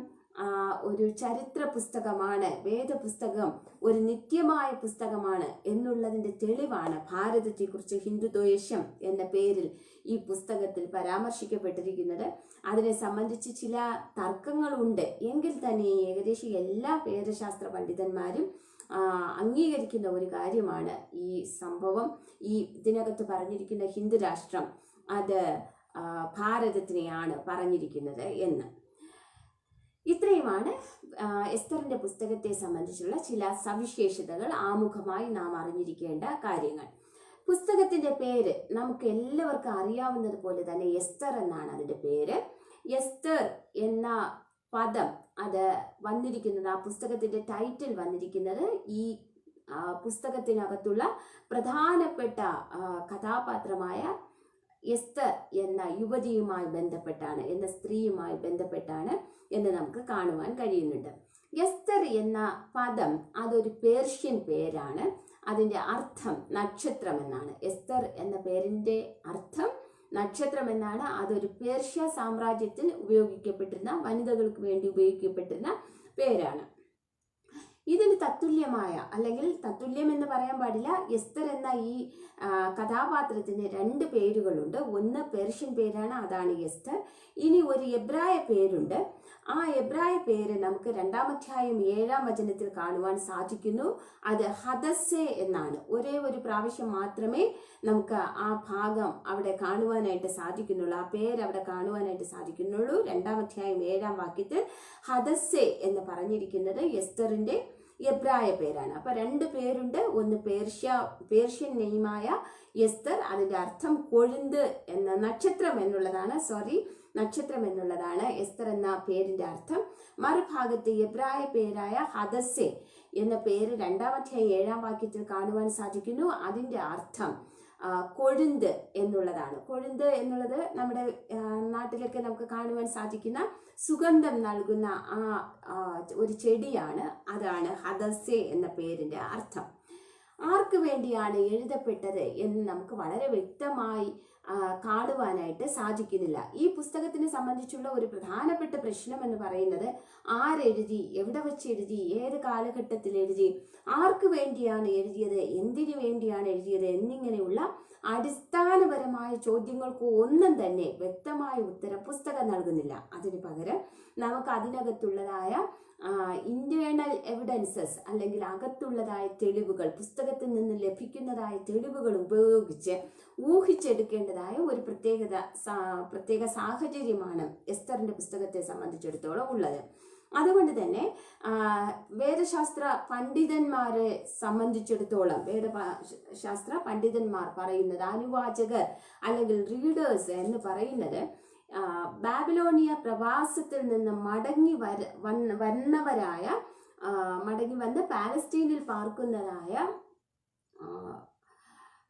ഒരു ചരിത്ര പുസ്തകമാണ് വേദപുസ്തകം ഒരു നിത്യമായ പുസ്തകമാണ് എന്നുള്ളതിന്റെ തെളിവാണ് ഭാരതത്തെക്കുറിച്ച് ഹിന്ദുദ്വേഷം എന്ന പേരിൽ ഈ പുസ്തകത്തിൽ പരാമർശിക്കപ്പെട്ടിരിക്കുന്നത്. അതിനെ സംബന്ധിച്ച് ചില തർക്കങ്ങളുണ്ട്. എങ്കിൽ തന്നെ ഏകദേശം എല്ലാ വേദശാസ്ത്ര പണ്ഡിതന്മാരും അംഗീകരിക്കുന്ന ഒരു കാര്യമാണ് ഈ സംഭവം. ഈ ഇതിനകത്ത് പറഞ്ഞിരിക്കുന്ന ഹിന്ദുരാഷ്ട്രം അത് ഭാരതത്തിനെയാണ് പറഞ്ഞിരിക്കുന്നത് എന്ന്. ഇത്രയുമാണ് എസ്തറിന്റെ പുസ്തകത്തെ സംബന്ധിച്ചുള്ള ചില സവിശേഷതകൾ ആമുഖമായി നാം അറിഞ്ഞിരിക്കേണ്ട കാര്യങ്ങൾ. പുസ്തകത്തിന്റെ പേര് നമുക്ക് എല്ലാവർക്കും അറിയാവുന്നത് പോലെ തന്നെ എസ്തർ എന്നാണ് അതിന്റെ പേര്. എസ്തർ എന്ന പദം അത് വന്നിരിക്കുന്നത് ആ പുസ്തകത്തിന്റെ ടൈറ്റിൽ വന്നിരിക്കുന്നത് ഈ പുസ്തകത്തിനകത്തുള്ള പ്രധാനപ്പെട്ട കഥാപാത്രമായ എസ്തർ എന്ന യുവതിയുമായി ബന്ധപ്പെട്ടാണ് എന്ന സ്ത്രീയുമായി ബന്ധപ്പെട്ടാണ് എന്ന് നമുക്ക് കാണുവാൻ കഴിയുന്നുണ്ട്. എസ്തർ എന്ന പദം അതൊരു പേർഷ്യൻ പേരാണ്. അതിന്റെ അർത്ഥം നക്ഷത്രം എന്നാണ്. എസ്തർ എന്ന പേരിന്റെ അർത്ഥം നക്ഷത്രം എന്നാണ്. അതൊരു പേർഷ്യ സാമ്രാജ്യത്തിൽ ഉപയോഗിക്കപ്പെട്ടിരുന്ന വനിതകൾക്ക് വേണ്ടി ഉപയോഗിക്കപ്പെട്ടിരുന്ന പേരാണ്. ഇതിന് തത്തുല്യമായ അല്ലെങ്കിൽ തത്തുല്യം എന്ന് പറയാൻ പാടില്ല. എസ്തർ എന്ന ഈ കഥാപാത്രത്തിന് രണ്ട് പേരുകളുണ്ട്. ഒന്ന് പേർഷ്യൻ പേരാണ് അതാണ് എസ്തർ. ഇനി ഒരു എബ്രായ പേരുണ്ട്. ആ എബ്രായ പേര് നമുക്ക് രണ്ടാമധ്യായം ഏഴാം വചനത്തിൽ കാണുവാൻ സാധിക്കുന്നു. അത് ഹദസ്സെ എന്നാണ്. ഒരേ ഒരു പ്രാവശ്യം മാത്രമേ നമുക്ക് ആ ഭാഗം അവിടെ കാണുവാനായിട്ട് സാധിക്കുന്നുള്ളൂ. ആ പേര് അവിടെ കാണുവാനായിട്ട് സാധിക്കുന്നുള്ളൂ. രണ്ടാമധ്യായം ഏഴാം വാക്യത്തിൽ ഹദസ്സെ എന്ന് പറഞ്ഞിരിക്കുന്നത് എസ്തറിന്റെ എബ്രായ പേരാണ്. അപ്പൊ രണ്ട് പേരുണ്ട്. ഒന്ന് പേർഷ്യ പേർഷ്യൻ നെയ്മായ എസ്തർ. അതിന്റെ അർത്ഥം കൊഴുന്ത് എന്ന നക്ഷത്രം എന്നുള്ളതാണ്. സോറി നക്ഷത്രം എന്നുള്ളതാണ് എസ്തർ എന്ന പേരിന്റെ അർത്ഥം. മറുഭാഗത്ത് എബ്രായ പേരായ ഹദസ്സെ എന്ന പേര് രണ്ടാമത്തെ ഏഴാം വാക്യത്തിൽ കാണുവാൻ സാധിക്കുന്നു. അതിന്റെ അർത്ഥം കൊഴുന്ത് എന്നുള്ളതാണ്. കൊഴുന്ത് എന്നുള്ളത് നമ്മുടെ നാട്ടിലൊക്കെ നമുക്ക് കാണുവാൻ സാധിക്കുന്ന സുഗന്ധം നൽകുന്ന ആ ഒരു ചെടിയാണ്. അതാണ് ഹദസ്സെ എന്ന പേരിന്റെ അർത്ഥം. ആർക്ക് വേണ്ടിയാണ് എഴുതപ്പെട്ടത് എന്ന് നമുക്ക് വളരെ വ്യക്തമായി കാണുവാനായിട്ട് സാധിക്കുന്നില്ല. ഈ പുസ്തകത്തിനെ സംബന്ധിച്ചുള്ള ഒരു പ്രധാനപ്പെട്ട പ്രശ്നം എന്ന് പറയുന്നത് ആരെഴുതി എവിടെ വെച്ച് എഴുതി ഏത് കാലഘട്ടത്തിൽ എഴുതി ആർക്ക് വേണ്ടിയാണ് എഴുതിയത് എന്തിനു വേണ്ടിയാണ് എഴുതിയത് എന്നിങ്ങനെയുള്ള അടിസ്ഥാനപരമായ ചോദ്യങ്ങൾക്ക് ഒന്നും തന്നെ വ്യക്തമായ ഉത്തരം പുസ്തകം നൽകുന്നില്ല. അതിനു പകരം നമുക്ക് അതിനകത്തുള്ളതായ ഇന്റേണൽ എവിഡൻസസ് അല്ലെങ്കിൽ അകത്തുള്ളതായ തെളിവുകൾ പുസ്തകത്തിൽ നിന്ന് ലഭിക്കുന്നതായ തെളിവുകൾ ഉപയോഗിച്ച് ഊഹിച്ചെടുക്കേണ്ടതായ ഒരു പ്രത്യേകത പ്രത്യേക സാഹചര്യമാണ് എസ്തറിന്റെ പുസ്തകത്തെ സംബന്ധിച്ചിടത്തോളം ഉള്ളത്. അതുകൊണ്ട് തന്നെ വേദശാസ്ത്ര പണ്ഡിതന്മാരെ സംബന്ധിച്ചിടത്തോളം വേദ ശാസ്ത്ര പണ്ഡിതന്മാർ പറയുന്നത് അനുവാചകർ അല്ലെങ്കിൽ റീഡേഴ്സ് എന്ന് പറയുന്നത് ബാബിലോണിയ പ്രവാസത്തിൽ നിന്ന് മടങ്ങി വര വന്ന വന്നവരായ മടങ്ങി വന്ന് പാലസ്റ്റീനിൽ പാർക്കുന്നതായ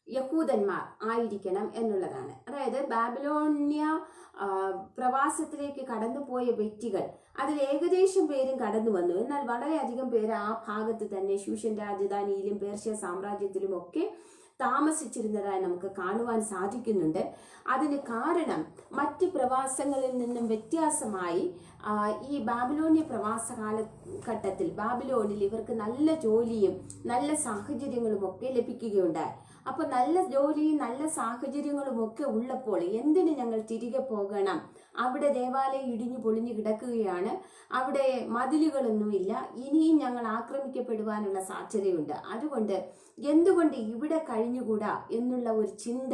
യഹൂദന്മാർ ആയിരിക്കണം എന്നുള്ളതാണ്. അതായത് ബാബിലോണിയ പ്രവാസത്തിലേക്ക് കടന്നുപോയ വ്യക്തികൾ അതിൽ ഏകദേശം പേരും കടന്നു വന്നു എന്നാൽ വളരെയധികം പേര് ആ ഭാഗത്ത് തന്നെ ശൂഷൻ രാജധാനിയിലും പേർഷ്യ സാമ്രാജ്യത്തിലും ഒക്കെ താമസിച്ചിരുന്നതായി നമുക്ക് കാണുവാൻ സാധിക്കുന്നുണ്ട്. അതിന് കാരണം മറ്റ് പ്രവാസങ്ങളിൽ നിന്നും വ്യത്യാസമായി ഈ ബാബിലോണിയ പ്രവാസ കാലഘട്ടത്തിൽ ബാബിലോണിൽ ഇവർക്ക് നല്ല ജോലിയും നല്ല സാഹചര്യങ്ങളും ഒക്കെ ലഭിക്കുകയുണ്ടായി. അപ്പോൾ നല്ല ജോലിയും നല്ല സാഹചര്യങ്ങളും ഒക്കെ ഉള്ളപ്പോൾ എന്തിന് ഞങ്ങൾ തിരികെ പോകണം? അവിടെ ദേവാലയം ഇടിഞ്ഞു പൊളിഞ്ഞു കിടക്കുകയാണ്. അവിടെ മതിലുകളൊന്നുമില്ല. ഇനിയും ഞങ്ങൾ ആക്രമിക്കപ്പെടുവാനുള്ള സാധ്യതയുണ്ട്. അതുകൊണ്ട് എന്തുകൊണ്ട് ഇവിടെ കഴിഞ്ഞുകൂടാ എന്നുള്ള ഒരു ചിന്ത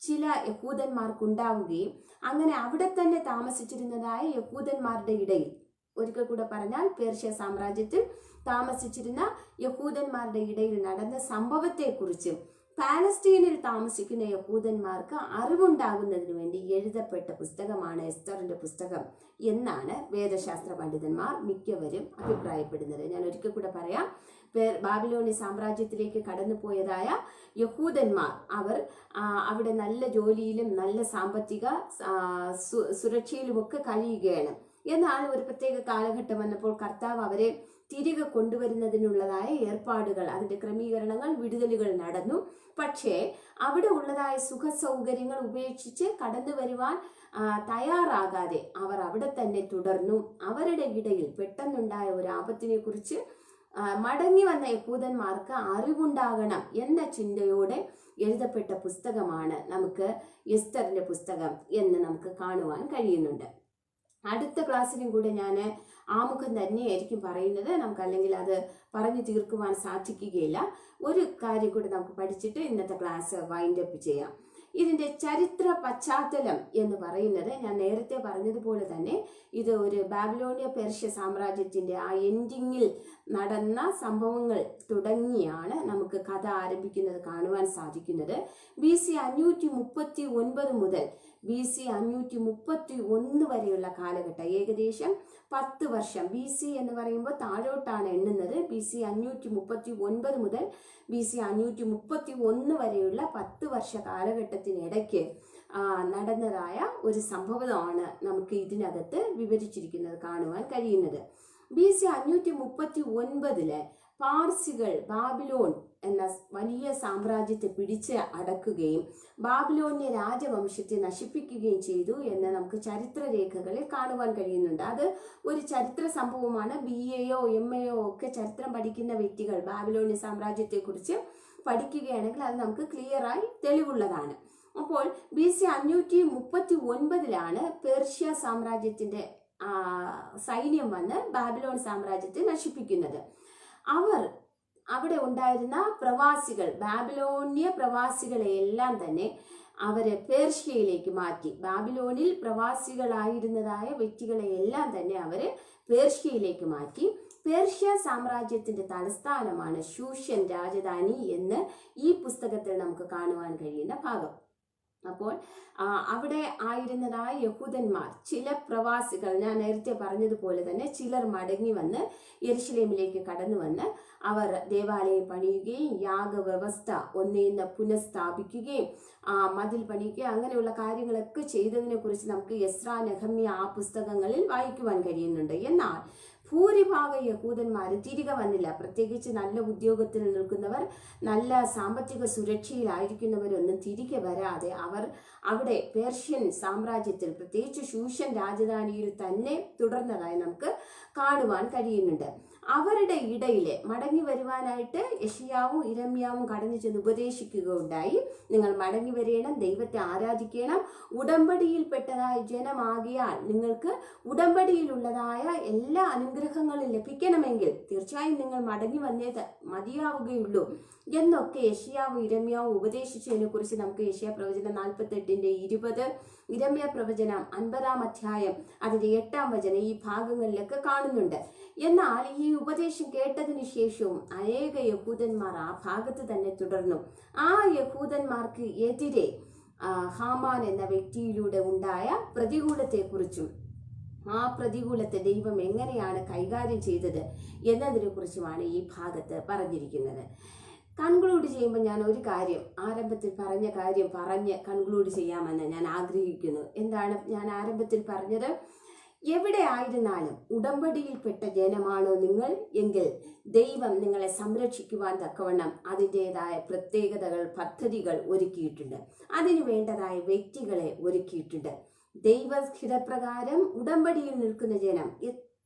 ചില യഹൂദന്മാർക്കുണ്ടാവുകയും അങ്ങനെ അവിടെ തന്നെ താമസിച്ചിരുന്നതായ യഹൂദന്മാരുടെ ഇടയിൽ. ഒരിക്കൽ കൂടെ പറഞ്ഞാൽ പേർഷ്യ സാമ്രാജ്യത്തിൽ താമസിച്ചിരുന്ന യഹൂദന്മാരുടെ ഇടയിൽ നടന്ന സംഭവത്തെക്കുറിച്ചും പാലസ്തീനിൽ താമസിക്കുന്ന യഹൂദന്മാർക്ക് അറിവുണ്ടാകുന്നതിന് വേണ്ടി എഴുതപ്പെട്ട പുസ്തകമാണ് എസ്തറിന്റെ പുസ്തകം എന്നാണ് വേദശാസ്ത്ര പണ്ഡിതന്മാർ മിക്കവരും അഭിപ്രായപ്പെടുന്നത്. ഞാൻ ഒരിക്കൽ കൂടെ പറയാം. ബാബിലോണി സാമ്രാജ്യത്തിലേക്ക് കടന്നുപോയതായ യഹൂദന്മാർ അവർ അവിടെ നല്ല ജോലിയിലും നല്ല സാമ്പത്തിക സുരക്ഷയിലുമൊക്കെ കഴിയുകയാണ്. എന്നാൽ ഒരു പ്രത്യേക കാലഘട്ടം വന്നപ്പോൾ കർത്താവ് അവരെ തിരികെ കൊണ്ടുവരുന്നതിനുള്ളതായ ഏർപ്പാടുകൾ അതിന്റെ ക്രമീകരണങ്ങൾ വിടുതലുകൾ നടന്നു. പക്ഷേ അവിടെ ഉള്ളതായ സുഖ സൗകര്യങ്ങൾ ഉപേക്ഷിച്ച് കടന്നു വരുവാൻ തയ്യാറാകാതെ അവർ അവിടെ തന്നെ തുടർന്നു. അവരുടെ ഇടയിൽ പെട്ടെന്നുണ്ടായ ഒരു ആപത്തിനെ കുറിച്ച് മടങ്ങി വന്ന യഹൂദന്മാർക്ക് അറിവുണ്ടാകണം എന്ന ചിന്തയോടെ എഴുതപ്പെട്ട പുസ്തകമാണ് നമുക്ക് എസ്തറിന്റെ പുസ്തകം എന്ന് നമുക്ക് കാണുവാൻ കഴിയുന്നുണ്ട്. അടുത്ത ക്ലാസ്സിലും കൂടെ ഞാൻ ആമുഖം തന്നെയായിരിക്കും പറയുന്നത്. നമുക്ക് അല്ലെങ്കിൽ അത് പറഞ്ഞു തീർക്കുവാൻ സാധിക്കുകയില്ല. ഒരു കാര്യം കൂടെ നമുക്ക് പഠിച്ചിട്ട് ഇന്നത്തെ ക്ലാസ് വൈൻഡ് അപ്പ് ചെയ്യാം. ഇതിന്റെ ചരിത്ര പശ്ചാത്തലം എന്ന് പറയുന്നത് ഞാൻ നേരത്തെ പറഞ്ഞതുപോലെ തന്നെ ഇത് ഒരു ബാബിലോണിയ പെർഷ്യ സാമ്രാജ്യത്തിന്റെ ആ എൻഡിങ്ങിൽ നടന്ന സംഭവങ്ങൾ തുടങ്ങിയാണ് നമുക്ക് കഥ ആരംഭിക്കുന്നത് കാണുവാൻ സാധിക്കുന്നത്. ബി സി അഞ്ഞൂറ്റി മുപ്പത്തി ഒൻപത് മുതൽ ബി സി അഞ്ഞൂറ്റി മുപ്പത്തി ഒന്ന് വരെയുള്ള കാലഘട്ടം. ഏകദേശം പത്ത് വർഷം. ബി സി എന്ന് പറയുമ്പോൾ താഴോട്ടാണ് എണ്ണുന്നത്. ബി സി അഞ്ഞൂറ്റി മുപ്പത്തി ഒൻപത് മുതൽ ബി സി അഞ്ഞൂറ്റി മുപ്പത്തി ഒന്ന് വരെയുള്ള പത്ത് വർഷ കാലഘട്ടത്തിനിടയ്ക്ക് നടന്നതായ ഒരു സംഭവമാണ് നമുക്ക് ഇതിനകത്ത് വിവരിച്ചിരിക്കുന്നത് കാണുവാൻ കഴിയുന്നത്. ബി സി അഞ്ഞൂറ്റി മുപ്പത്തി ഒൻപതിൽ പാർസികൾ ബാബിലോൺ എന്ന വലിയ സാമ്രാജ്യത്തെ പിടിച്ച് അടക്കുകയും ബാബിലോന്യ രാജവംശത്തെ നശിപ്പിക്കുകയും ചെയ്തു എന്ന് നമുക്ക് ചരിത്ര രേഖകളിൽ കാണുവാൻ കഴിയുന്നുണ്ട്. അത് ഒരു ചരിത്ര സംഭവമാണ്. ബി എയോ എം എയോ ഒക്കെ ചരിത്രം പഠിക്കുന്ന വ്യക്തികൾ ബാബിലോണ്യ സാമ്രാജ്യത്തെക്കുറിച്ച് പഠിക്കുകയാണെങ്കിൽ അത് നമുക്ക് ക്ലിയറായി തെളിവുള്ളതാണ്. അപ്പോൾ ബി സി അഞ്ഞൂറ്റി മുപ്പത്തി ഒൻപതിലാണ് പേർഷ്യ സാമ്രാജ്യത്തിന്റെ സൈന്യം വന്ന് ബാബിലോൺ സാമ്രാജ്യത്തെ നശിപ്പിക്കുന്നത്. അവർ അവിടെ ഉണ്ടായിരുന്ന പ്രവാസികൾ ബാബിലോണിയ പ്രവാസികളെ എല്ലാം തന്നെ അവരെ പേർഷ്യയിലേക്ക് മാറ്റി. ബാബിലോണിൽ പ്രവാസികളായിരുന്നതായ വ്യക്തികളെ എല്ലാം തന്നെ അവരെ പേർഷ്യയിലേക്ക് മാറ്റി. പേർഷ്യ സാമ്രാജ്യത്തിന്റെ തലസ്ഥാനമാണ് ഷൂഷ്യൻ രാജധാനി എന്ന് ഈ പുസ്തകത്തിൽ നമുക്ക് കാണുവാൻ കഴിയുന്ന ഭാഗം. അപ്പോൾ അവിടെ ആയിരുന്നതായ യഹൂദന്മാർ ചില പ്രവാസികൾ ഞാൻ നേരത്തെ പറഞ്ഞതുപോലെ തന്നെ ചിലർ മടങ്ങി വന്ന് യരിശിലേമിലേക്ക് കടന്നു വന്ന് അവർ ദേവാലയം പണിയുകയും യാഗവ്യവസ്ഥ ഒന്നേന്ന് പുനഃസ്ഥാപിക്കുകയും മതിൽ പണിയുകയും അങ്ങനെയുള്ള കാര്യങ്ങളൊക്കെ ചെയ്തതിനെ കുറിച്ച് നമുക്ക് യസ്ര നഹമ്യ ആ പുസ്തകങ്ങളിൽ വായിക്കുവാൻ കഴിയുന്നുണ്ട്. എന്നാൽ ഭൂരിഭാഗം യഹൂദന്മാർ തിരികെ വന്നില്ല. പ്രത്യേകിച്ച് നല്ല ഉദ്യോഗത്തിൽ നിൽക്കുന്നവർ നല്ല സാമ്പത്തിക സുരക്ഷയിലായിരിക്കുന്നവരൊന്നും തിരികെ വരാതെ അവർ അവിടെ പേർഷ്യൻ സാമ്രാജ്യത്തിൽ പ്രത്യേകിച്ച് ശൂഷൻ രാജധാനിയിൽ തന്നെ തുടർന്നതായി നമുക്ക് കാണുവാൻ കഴിയുന്നുണ്ട്. അവരുടെ ഇടയിലെ മടങ്ങി വരുവാനായിട്ട് യഷിയാവും ഇരമ്യാവും കടന്നു ചെന്ന് ഉപദേശിക്കുകയുണ്ടായി. നിങ്ങൾ മടങ്ങി വരേണം ദൈവത്തെ ആരാധിക്കണം. ഉടമ്പടിയിൽപ്പെട്ടതായ ജനമാകിയാൽ നിങ്ങൾക്ക് ഉടമ്പടിയിലുള്ളതായ എല്ലാ അനുഗ്രഹങ്ങളും ലഭിക്കണമെങ്കിൽ തീർച്ചയായും നിങ്ങൾ മടങ്ങി വന്നേ മതിയാവുകയുള്ളൂ. എന്നൊക്കെ യഷിയാവും ഇരമ്യാവും ഉപദേശിച്ചതിനെ കുറിച്ച് നമുക്ക് യഷിയ പ്രവചനം നാൽപ്പത്തെട്ടിന്റെ ഇരുപത് ഇരമ്യ പ്രവചനം അൻപതാം അധ്യായം അതിന്റെ എട്ടാം വചനം ഈ ഭാഗങ്ങളിലൊക്കെ കാണുന്നുണ്ട്. എന്നാൽ ഈ ഉപദേശം കേട്ടതിന് ശേഷവും അനേക യഹൂദന്മാർ ആ ഭാഗത്ത് തന്നെ തുടർന്നു. ആ യഹൂദന്മാർക്ക് എതിരെ ഹാമാൻ എന്ന വ്യക്തിയിലൂടെ ഉണ്ടായ പ്രതികൂലത്തെക്കുറിച്ചും ആ പ്രതികൂലത്തെ ദൈവം എങ്ങനെയാണ് കൈകാര്യം ചെയ്തത് എന്നതിനെ കുറിച്ചുമാണ് ഈ ഭാഗത്ത് പറഞ്ഞിരിക്കുന്നത്. കൺക്ലൂഡ് ചെയ്യുമ്പോൾ ഞാൻ ഒരു കാര്യം ആരംഭത്തിൽ പറഞ്ഞ കാര്യം പറഞ്ഞ് കൺക്ലൂഡ് ചെയ്യാമെന്ന് ഞാൻ ആഗ്രഹിക്കുന്നു എന്താണ് ഞാൻ ആരംഭത്തിൽ പറഞ്ഞത്? എവിടെ ആയിരുന്നാലും ഉടമ്പടിയിൽപ്പെട്ട ജനമാണോ നിങ്ങൾ എങ്കിൽ ദൈവം നിങ്ങളെ സംരക്ഷിക്കുവാൻ തക്കവണ്ണം അതിന്റെതായ പ്രത്യേകതകൾ പദ്ധതികൾ ഒരുക്കിയിട്ടുണ്ട്. അതിനു വേണ്ടതായ വ്യക്തികളെ ഒരുക്കിയിട്ടുണ്ട്. ദൈവഹിതപ്രകാരം ഉടമ്പടിയിൽ നിൽക്കുന്ന ജനം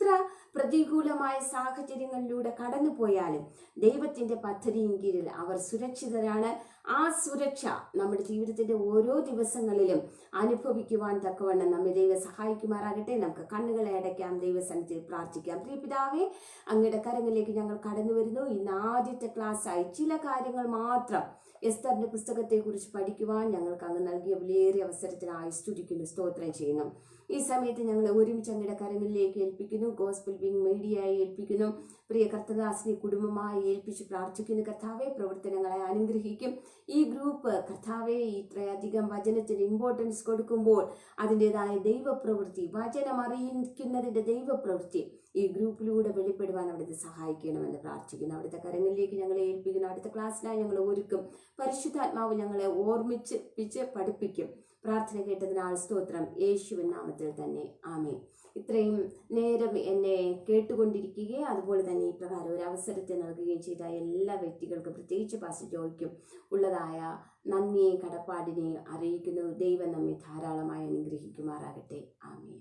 എത്ര പ്രതികൂലമായ സാഹചര്യങ്ങളിലൂടെ കടന്നുപോയാലും ദൈവത്തിന്റെ പദ്ധതിയും കീഴിൽ അവർ സുരക്ഷിതരാണ്. ആ സുരക്ഷ നമ്മുടെ ജീവിതത്തിന്റെ ഓരോ ദിവസങ്ങളിലും അനുഭവിക്കുവാൻ തക്കവണ്ണം നമ്മെ ദൈവം സഹായിക്കുമാറാകട്ടെ. നമുക്ക് കണ്ണുകളെ അടയ്ക്കാം ദൈവസന്നിധിയിൽ പ്രാർത്ഥിക്കാം. പ്രിയ പിതാവേ അങ്ങയുടെ കരങ്ങളിലേക്ക് ഞങ്ങൾ കടന്നു വരുന്നു ഇന്ന് ആദ്യത്തെ ക്ലാസ്സായി ചില കാര്യങ്ങൾ മാത്രം എസ്തറിന്റെ പുസ്തകത്തെക്കുറിച്ച് പഠിക്കുവാൻ ഞങ്ങൾക്ക് അങ്ങ് നൽകിയ വിലയേറിയ അവസരത്തിനായി സ്തുതിക്കുന്നു സ്തോത്രം ചെയ്യുന്നു. ഈ സമയത്ത് ഞങ്ങൾ ഒരുമിച്ച് അങ്ങയുടെ കരങ്ങളിലേക്ക് ഏൽപ്പിക്കുന്നു ഗോസ്ബൽ വിങ് മീഡിയയെ ഏൽപ്പിക്കുന്നു. പ്രിയ കർത്തദാസിനെ കുടുംബമായി ഏൽപ്പിച്ച് പ്രാർത്ഥിക്കുന്നു. കർത്താവെ പ്രവർത്തനങ്ങളെ അനുഗ്രഹിക്കും. ഈ ഗ്രൂപ്പ് കർത്താവെ ഇത്രയധികം വചനത്തിന് ഇമ്പോർട്ടൻസ് കൊടുക്കുമ്പോൾ അതിന്റെതായ ദൈവപ്രവൃത്തി വചനം അറിയിക്കുന്നതിന്റെ ദൈവപ്രവൃത്തി ഈ ഗ്രൂപ്പിലൂടെ വെളിപ്പെടുവാൻ അവിടുത്തെ സഹായിക്കണമെന്ന് പ്രാർത്ഥിക്കുന്നു. അവിടുത്തെ കരങ്ങളിലേക്ക് ഞങ്ങളെ ഏൽപ്പിക്കുന്നു. അടുത്ത ക്ലാസ്സിനായി ഞങ്ങൾ ഒരുക്കും. പരിശുദ്ധാത്മാവ് ഞങ്ങളെ ഓർമ്മിച്ച് പിച്ച് പഠിപ്പിക്കും. പ്രാർത്ഥന കേട്ടതിനാൽ സ്തോത്രം. യേശുവിൻ നാമത്തിൽ തന്നെ. ആമേ ഇത്രയും നേരം എന്നെ കേട്ടുകൊണ്ടിരിക്കുകയും അതുപോലെ തന്നെ ഈ പ്രകാരം ഒരു അവസരത്തെ നൽകുകയും ചെയ്ത എല്ലാ വ്യക്തികൾക്കും പ്രത്യേകിച്ച് പാസ് ജോയ്ക്കും ഉള്ളതായ നന്ദിയെയും കടപ്പാടിനെയും അറിയിക്കുന്നു. ദൈവം നമ്മെ ധാരാളമായി അനുഗ്രഹിക്കുമാറാകട്ടെ. ആമേ